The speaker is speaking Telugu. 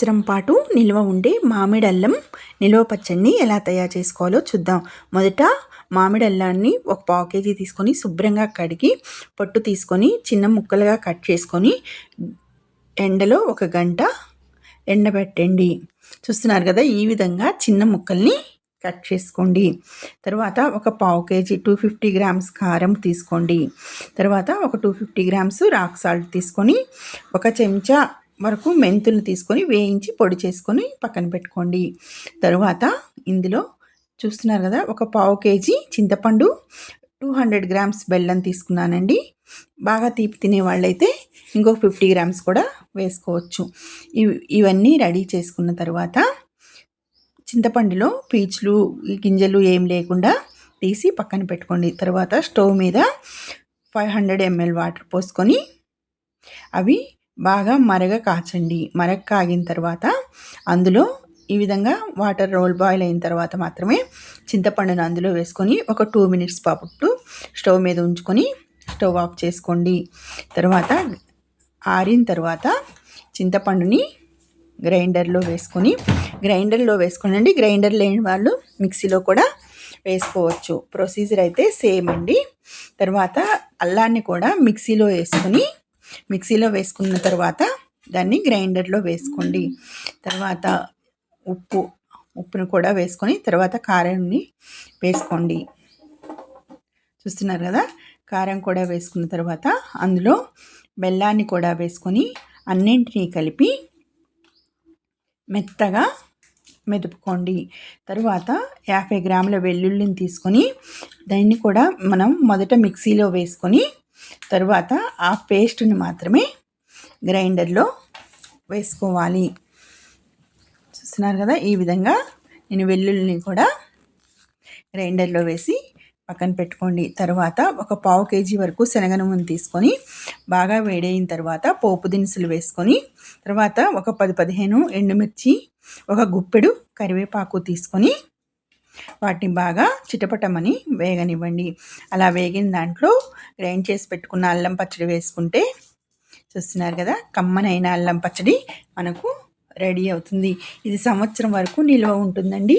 సంవత్సరం పాటు నిల్వ ఉండే మామిడి అల్లం నిల్వ పచ్చడిని ఎలా తయారు చేసుకోవాలో చూద్దాం. మొదట మామిడి అల్లాన్ని ఒక పావు కేజీ తీసుకొని శుభ్రంగా కడిగి పొట్టు తీసుకొని చిన్న ముక్కలుగా కట్ చేసుకొని ఎండలో ఒక గంట ఎండబెట్టండి. చూస్తున్నారు కదా ఈ విధంగా చిన్న ముక్కల్ని కట్ చేసుకోండి. తర్వాత ఒక పావు కేజీ టూ ఫిఫ్టీ గ్రామ్స్ కారం తీసుకోండి. తర్వాత ఒక two fifty grams rock salt తీసుకొని ఒక చెంచా వరకు మెంతులు తీసుకొని వేయించి పొడి చేసుకొని పక్కన పెట్టుకోండి. తరువాత ఇందులో చూస్తున్నారు కదా ఒక పావు కేజీ చింతపండు టూ హండ్రెడ్ గ్రామ్స్ బెల్లం తీసుకున్నానండి. బాగా తీపి తినే వాళ్ళైతే ఇంకో ఫిఫ్టీ గ్రామ్స్ కూడా వేసుకోవచ్చు. ఇవి ఇవన్నీ రెడీ చేసుకున్న తర్వాత చింతపండులో పీచులు గింజలు ఏం లేకుండా తీసి పక్కన పెట్టుకోండి. తర్వాత స్టవ్ మీద ఫైవ్ హండ్రెడ్ ఎంఎల్ వాటర్ పోసుకొని అవి బాగా మరగ కాచండి. మరగ కాగిన తర్వాత అందులో ఈ విధంగా వాటర్ రోల్ బాయిల్ అయిన తర్వాత మాత్రమే చింతపండును అందులో వేసుకొని ఒక టూ మినిట్స్ పాటు స్టవ్ మీద ఉంచుకొని స్టవ్ ఆఫ్ చేసుకోండి. తర్వాత ఆరిన తర్వాత చింతపండుని గ్రైండర్లో వేసుకొని గ్రైండర్లో వేసుకోనండి. గ్రైండర్ లేని వాళ్ళు మిక్సీలో కూడా వేసుకోవచ్చు. ప్రొసీజర్ అయితే సేమ్ అండి. తర్వాత అల్లాన్ని కూడా మిక్సీలో వేసుకొని మిక్సీలో వేసుకున్న తర్వాత దాన్ని గ్రైండర్లో వేసుకోండి. తర్వాత ఉప్పు ఉప్పును కూడా వేసుకొని తర్వాత కారాన్ని వేసుకోండి. చూస్తున్నారు కదా? కారం కూడా వేసుకున్న తర్వాత అందులో బెల్లాన్ని కూడా వేసుకొని అన్నింటినీ కలిపి మెత్తగా మెదుపుకోండి. తరువాత యాభై గ్రాముల వెల్లుల్లిని తీసుకొని దాన్ని కూడా మనం మొదట మిక్సీలో వేసుకొని తరువాత ఆ పేస్ట్ని మాత్రమే గ్రైండర్లో వేసుకోవాలి. చూస్తున్నారు కదా ఈ విధంగా నేను వెల్లుల్లిని కూడా గ్రైండర్లో వేసి పక్కన పెట్టుకోండి. తర్వాత ఒక పావు కేజీ వరకు శనగ తీసుకొని బాగా వేడైన తర్వాత పోపు దినుసులు వేసుకొని తర్వాత ఒక పది పదిహేను ఎండుమిర్చి ఒక గుప్పెడు కరివేపాకు తీసుకొని వాటిని బాగా చిటపటమని వేగనివ్వండి. అలా వేగిన దాంట్లో గ్రైండ్ చేసి పెట్టుకున్న అల్లం పచ్చడి వేసుకుంటే చూస్తున్నారు కదా కమ్మనైన అల్లం పచ్చడి మనకు రెడీ అవుతుంది. ఇది సంవత్సరం వరకు నిల్వ ఉంటుందండి.